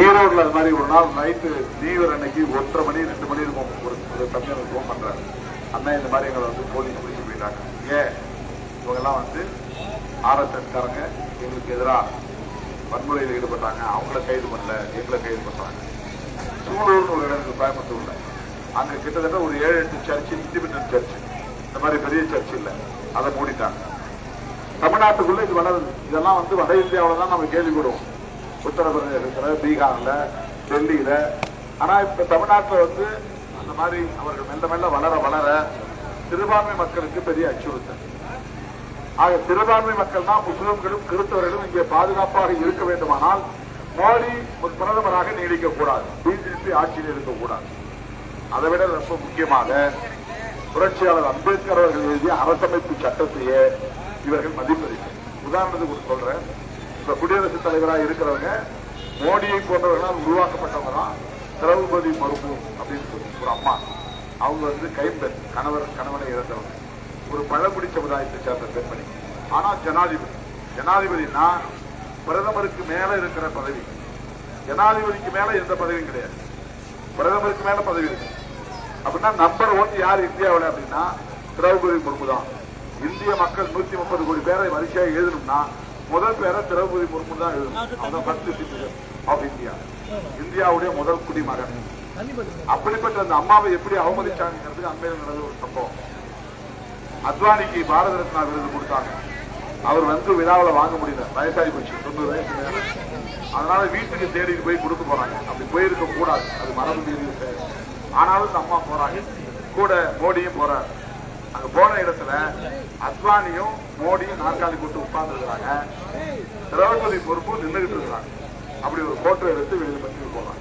ஈரோடுல அது மாதிரி ஒரு நாள் நைட்டு தீவிர அன்னைக்கு ஒன்றரை மணி ரெண்டு மணி இருக்கும். ஒரு ஒரு தம்பியர் ஃபோன் பண்றாரு. அண்ணா இந்த மாதிரி எங்களை வந்து போலீஸ் பிடிச்சி போயிட்டாங்க. ஏன்? இவங்கெல்லாம் வந்து ஆர்எஸ்எஸ்காரங்க. எங்களுக்கு எதிராக வன்முறையில் ஈடுபட்டாங்க. அவங்கள கைது பண்ணல. எங்களை கைது பண்றாங்க. சூலூர்னு ஒரு இடம் இருக்கு கோயம்புத்தூர்ல. அங்க கிட்டத்தட்ட ஒரு ஏழு எட்டு சர்ச் இண்டிபெண்டன்ட் சர்ச் இந்த மாதிரி பெரிய சர்ச் இல்லை. அதை மூடிட்டாங்க. தமிழ்நாட்டுக்குள்ள இது வளருது. இதெல்லாம் வந்து வட இந்தியாவில தான் நம்ம கேள்விப்படுவோம். உத்தரப்பிரதேசத்தில் பீகார்ல டெல்லியில். ஆனா இப்ப தமிழ்நாட்டுல வந்து அந்த மாதிரி அவர்கள் மெல்ல மெல்ல வளர வளர சிறுபான்மை மக்களுக்கு பெரிய அச்சுறுத்தல். ஆக சிறுபான்மை மக்கள் தான் முஸ்லிம்களும் கிறிஸ்தவர்களும் இங்கே பாதுகாப்பாக இருக்க வேண்டுமானால் மோடி ஒரு பிரதமராக நீடிக்க கூடாது பிஜேபி ஆட்சியில் இருக்கக்கூடாது. அதை விட ரொம்ப முக்கியமாக புரட்சியாளர் அம்பேத்கர் அவர்கள் எழுதிய அரசமைப்பு சட்டத்தையே இவர்கள் மதிப்பதில்லை. உதாரணத்துக்கு சொல்றேன். இப்ப குடியரசுத் தலைவராக இருக்கிறவங்க மோடியை போன்றவர்களால் உருவாக்கப்பட்டவங்க தான் திரௌபதி மருமு அப்படின்னு சொல்லி ஒரு அம்மா. அவங்க வந்து கைம்பெண் கணவர் கணவனை இறந்தவங்க ஒரு பழங்குடி சமுதாயத்தை சேர்ந்த பெண்மணி. ஆனா ஜனாதிபதி. ஜனாதிபதினா பிரதமருக்கு மேல இருக்கிற பதவி. ஜனாதிபதிக்கு மேல எந்த பதவியும் கிடையாது. பிரதமருக்கு மேல பதவி இருக்கு. அப்படின்னா நம்பர் ஒன் யார் இந்தியாவில் அப்படின்னா திரௌபதி முர்மு தான். இந்திய மக்கள் நூத்தி முப்பது கோடி பேரை வரிசையாக எழுதணும்னா முதல் பேரை திரௌபதி முர்மு தான் எழுதணும் அந்த ஃபர்ஸ்ட் சிட்டிசன் ஆஃப் இந்தியா இந்தியாவுடைய முதல் குடிமகன். அப்படிப்பட்ட அந்த அம்மாவை எப்படி அவமதிச்சாங்கிறதுக்கு அண்மையில் நடந்த ஒரு சம்பவம். அத்வானிக்கு பாரத ரத்னா விருது கொடுத்தாங்க. அவர் வந்து விழாவில் வாங்க முடியல. வயசாகி போச்சு. தொண்ணூறு வயசு. மேல அதனால வீட்டுக்கு தேடிட்டு போய் கொடுக்க போறாங்க. அப்படி போயிருக்க கூடாது. அது மரபு மீறி. ஆனாலும் இந்த அம்மா போறாங்க. கூட மோடியும் போறாரு. அங்க போன இடத்துல அத்வானியும் மோடியும் நாற்காலி போட்டு உட்கார்ந்து இருக்கிறாங்க திரௌபதி பொறுப்பும் நின்றுகிட்டு இருக்கிறாங்க அப்படி ஒரு போட்டோ எடுத்து வெளியில் பற்றி போறாங்க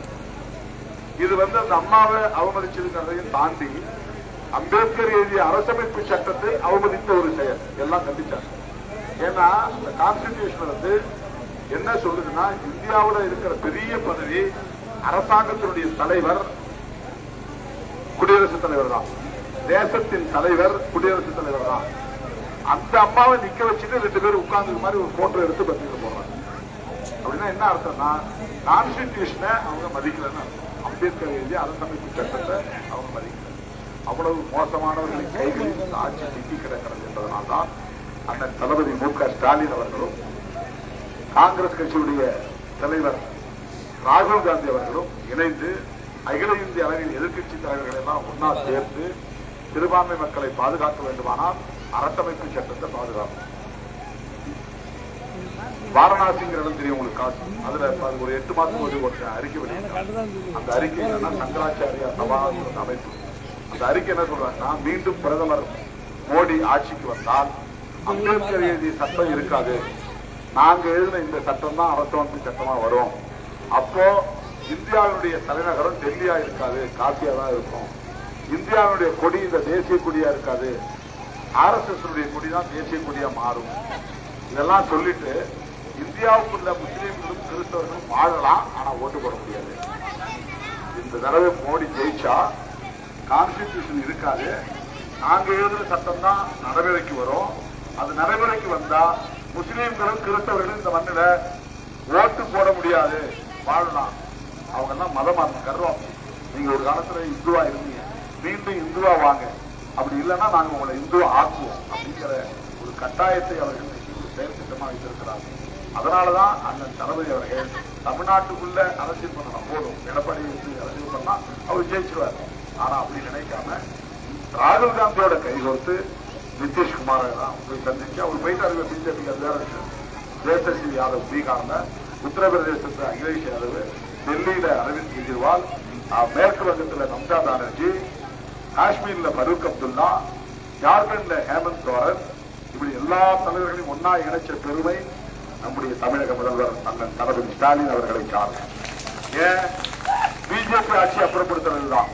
இது வந்து அந்த அம்மாவை அவமதிச்சிருக்கிறதையும் தாண்டி அம்பேத்கர் எழுதிய அரசமைப்பு சட்டத்தை அவமதித்த ஒரு செயல். எல்லாம் கண்டிச்சாங்க. ஏன்னா இந்த கான்ஸ்டிடியூஷன் வந்து என்ன சொல்லுதுன்னா இந்தியாவுல இருக்கிற பெரிய பதவி அரசாங்கத்தினுடைய தலைவர் குடியரசுத் தலைவர் தான். தேசத்தின் தலைவர் குடியரசுத் தலைவர் தான். அந்த அம்மாவை நிக்க வச்சுட்டு ரெண்டு பேரும் உட்கார்ந்து மாதிரி ஒரு போட்டோ எடுத்து பத்திரிக்கை போடுறாங்க. அப்படின்னா என்ன அர்த்தம்னா கான்ஸ்டிடியூஷனை அவங்க மதிக்கலன்னு அம்பேத்கர் எழுதி அரசமைப்பு சட்டத்தை அவங்க மதிக்கல. அவ்வளவு மோசமானவர்களின் கைகளில் இந்த ஆட்சி சிக்கி கிடக்கிறது என்பதனால்தான் அண்ணன் தளபதி மு க ஸ்டாலின் அவர்களும் காங்கிரஸ் கட்சியுடைய தலைவர் ராகுல் காந்தி அவர்களும் இணைந்து அகில இந்திய அளவில் எதிர்க்கட்சி தலைவர்கள் எல்லாம் ஒன்னா சேர்ந்து சிறுபான்மை மக்களை பாதுகாக்க வேண்டுமானால் அரசமைப்பு சட்டத்தை பாதுகாக்கும் வாரணாசிங்கிற இடம் தெரியும் உங்களுக்கு காசு. அதுல அது ஒரு எட்டு மாதம் ஒரு ஒரு அறிக்கை வெளியிட்டாங்க. அந்த அறிக்கை என்னன்னா சங்கராச்சாரியா சபாங்கிற அமைப்பு. அந்த அறிக்கை என்ன சொல்றாங்கன்னா மீண்டும் பிரதமர் மோடி ஆட்சிக்கு வந்தால் அம்பேத்கர் எழுதிய சட்டம் இருக்காது. நாங்க எழுதின இந்த சட்டம் தான் அரசமைப்பு சட்டமா வரும். அப்போ இந்தியாவினுடைய தலைநகரம் டெல்லியா இருக்காது காசியா தான் இருக்கும். இந்தியாவினுடைய கொடி இந்த தேசிய கொடியா இருக்காது. ஆர்எஸ்எஸ்னுடைய கொடி தான் தேசிய கொடியா மாறும். இதெல்லாம் சொல்லிட்டு இந்தியாவுக்குள்ள முஸ்லீம்களும் கிறிஸ்தவர்களும் வாழலாம் ஆனா ஓட்டு போட முடியாது. இந்த தடவை மோடி ஜெயிச்சா கான்ஸ்டிடியூஷன் இருக்காது. நாங்க எழுதுற சட்டம் தான் நடைமுறைக்கு வரும். அது நடைமுறைக்கு வந்தா முஸ்லீம்களும் கிறிஸ்தவர்களும் இந்த மண்ணில ஓட்டு போட முடியாது. வாழலாம். அவங்க எல்லாம் மதமா கருவாங்க நீங்க ஒரு காலத்துல இந்துவா இருந்தீங்க. மீண்டும் இந்துவா வாங்க. அப்படி இல்லைன்னா நாங்க உங்களை இந்துவா ஆக்குவோம் அப்படிங்கிற ஒரு கட்டாயத்தை அவர்கள் இன்னைக்கு ஒரு செயல் அதனாலதான் அண்ணன் தளபதி அவர்கள் தமிழ்நாட்டுக்குள்ள அரசியல் பண்ணணும். போதும். எடப்பாடி வந்து அரசியல் பண்ணா அவர் ஜெயிச்சிருவார். ஆனா அப்படி நினைக்காம ராகுல் காந்தியோட கைகோர்த்து நிதிஷ்குமாரை தான் போய் சந்திச்சு அவர் போயிட்டாரு பிஜேபி அது வேற விஷயம். தேஜஸ்வி யாதவ் பீகார்ல உத்தரப்பிரதேசத்துல அகிலேஷ் யாதவ் டெல்லியில அரவிந்த் கெஜ்ரிவால் மேற்கு வங்கத்துல மம்தா பானர்ஜி காஷ்மீர்ல ஃபரூக் அப்துல்லா ஜார்க்கண்ட்ல ஹேமந்த் சோரன் இப்படி எல்லா தலைவர்களையும் ஒன்னா இணைச்ச பெருமை நம்முடைய தமிழக முதல்வர் அண்ணன் தளபதி ஸ்டாலின் அவர்களை சார்ந்த. ஏன்? பிஜேபி ஆட்சி அப்புறப்படுத்துறதுதான்.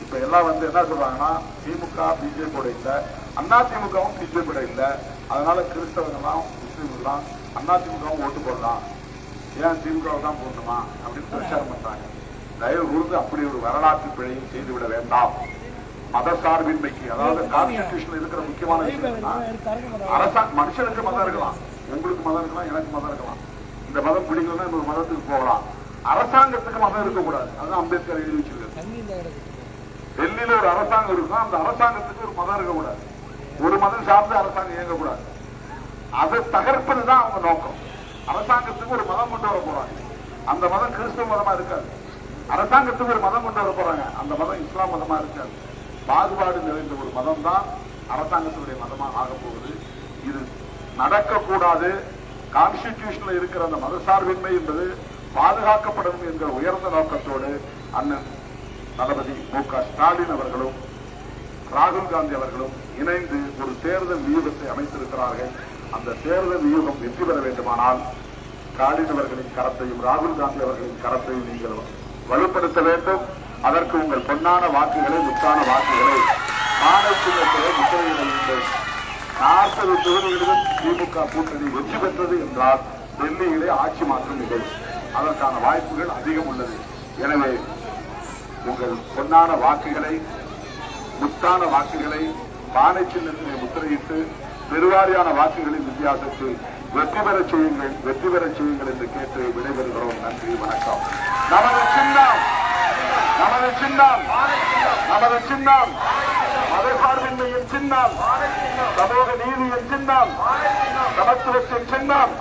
இப்ப எல்லாம் வந்து என்ன சொல்றாங்கன்னா திமுக பிஜேபியோட இல்ல அண்ணா திமுகவும் பிஜேபியோட இல்ல. அதனால கிறிஸ்தவங்களாம் முஸ்லீம்லாம் அண்ணா திமுகவும் ஓட்டு போடலாம். ஏன் திமுக தான் போடணுமா? அப்படின்னு பிரச்சாரம் பண்றாங்க. தயவு கூர்ந்து அப்படி ஒரு வரலாற்று பிழையும் செய்துவிட வேண்டாம். மத சார்பின்மைக்கு அதாவது கான்ஸ்டிடியூஷன் இருக்கிற முக்கியமான விஷயம் அரசாங்க மனுஷனுக்கு மதம் இருக்கலாம். உங்களுக்கு மதம் இருக்கலாம் எனக்கு மதம் இருக்கலாம். இந்த மதம் பிடிக்கலன்னா இன்னொரு மதத்துக்கு போகலாம். அரசாங்கத்துக்கு மதம் இருக்கக்கூடாது. அதுதான் அம்பேத்கர் எழுதி வச்சிருக்காரு. டெல்லியில ஒரு அரசாங்கம் இருக்கும் அந்த அரசாங்கத்துக்கு ஒரு மதம் இருக்கக்கூடாது. ஒரு மதம் சார்ந்து அரசாங்கம் இயங்கக்கூடாது. அதை தகர்ப்பதுதான் அவங்க நோக்கம். அரசாங்கத்துக்கு ஒரு மதம் கொண்டு வர போறாங்க. அந்த மதம் கிறிஸ்துவ மதமா இருக்காது. அரசாங்கத்துக்கு ஒரு மதம் கொண்டு வர போறாங்க. அந்த மதம் இஸ்லாம் மதமா இருக்காது. பாகுபாடு நிறைந்த ஒரு மதம் தான் அரசாங்கத்தினுடைய மதமா ஆக போகுது. இது நடக்கக்கூடாது. கான்ஸ்டிடியூஷன்ல இருக்கிற அந்த மதசார்பின்மை என்பது பாதுகாக்கப்படும் என்கிற உயர்ந்த நோக்கத்தோடு அண்ணன் தளபதி மு க ஸ்டாலின் அவர்களும் ராகுல் காந்தி அவர்களும் இணைந்து ஒரு தேர்தல் வியூகத்தை அமைத்திருக்கிறார்கள். அந்த தேர்தல் வியூகம் வெற்றி பெற வேண்டுமானால் ஸ்டாலின் அவர்களின் கரத்தையும் ராகுல் காந்தி அவர்களின் கரத்தையும் நீங்கள் வலுப்படுத்த வேண்டும். அதற்கு உங்கள் பொன்னான வாக்குகளை முத்தான வாக்குகளை. மாநிலத்திலே முத்திரையிட நாற்பது தொகுதிகளிலும் திமுக கூட்டணி வெற்றி பெற்றது என்றால் டெல்லியிலே ஆட்சி மாற்றம் நிகழும். அதற்கான வாய்ப்புகள் அதிகம் உள்ளது. எனவே உங்கள் பொன்னான வாக்குகளை முத்தான வாக்குகளை பானை சின்னத்திலே முத்திரையிட்டு பெருவாரியான வாக்குகளின் வித்தியாசத்தில் வெற்றி பெற செய்யுங்கள் வெற்றி பெற செய்யுங்கள் என்று கேட்டு விடைபெறுகிறோம். நன்றி வணக்கம். நமது சின்னம்! நமது சின்னம் நமது சின்னம் மதசார்பின்மையின் சின்னம் சமூக நீதியின் சின்னம் சமத்துவத்தின் சின்னம்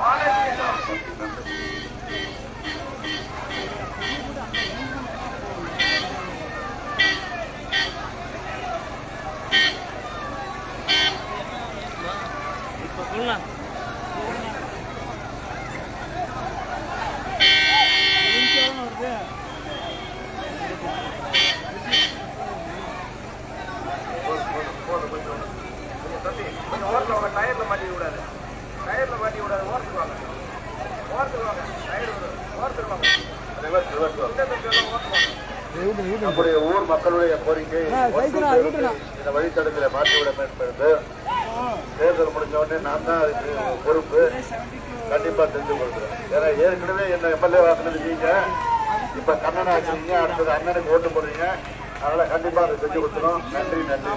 Yeah. சொல்லலாம் வருது கொஞ்சம் ஓரத்தில் வாங்க டயரில் மாட்டி விடாது. டயரில் மாட்டி விடாது ஓரத்துக்கு வாங்க. ஓரத்துக்கு வாங்க டயர் ஓரத்துக்கு வாங்க. நம்முடைய ஊர் மக்களுடைய கோரிக்கை இந்த வழித்தடங்களை மாற்றிவிட வேண்டும் என்று தேர்தல் முடிஞ்ச உடனே நான் தான் அதுக்கு பொறுப்பு. கண்டிப்பா தெரிஞ்சு கொடுக்குறேன் ஏன்னா ஏற்கனவே என்ன எம்எல்ஏ வாக்குனது நீங்க. இப்ப கண்ணனை ஆக்குறீங்க அடுத்தது அண்ணனுக்கு ஓட்டு போடுறீங்க. அதனால கண்டிப்பா அதை செஞ்சு கொடுத்துரும் நன்றி நன்றி.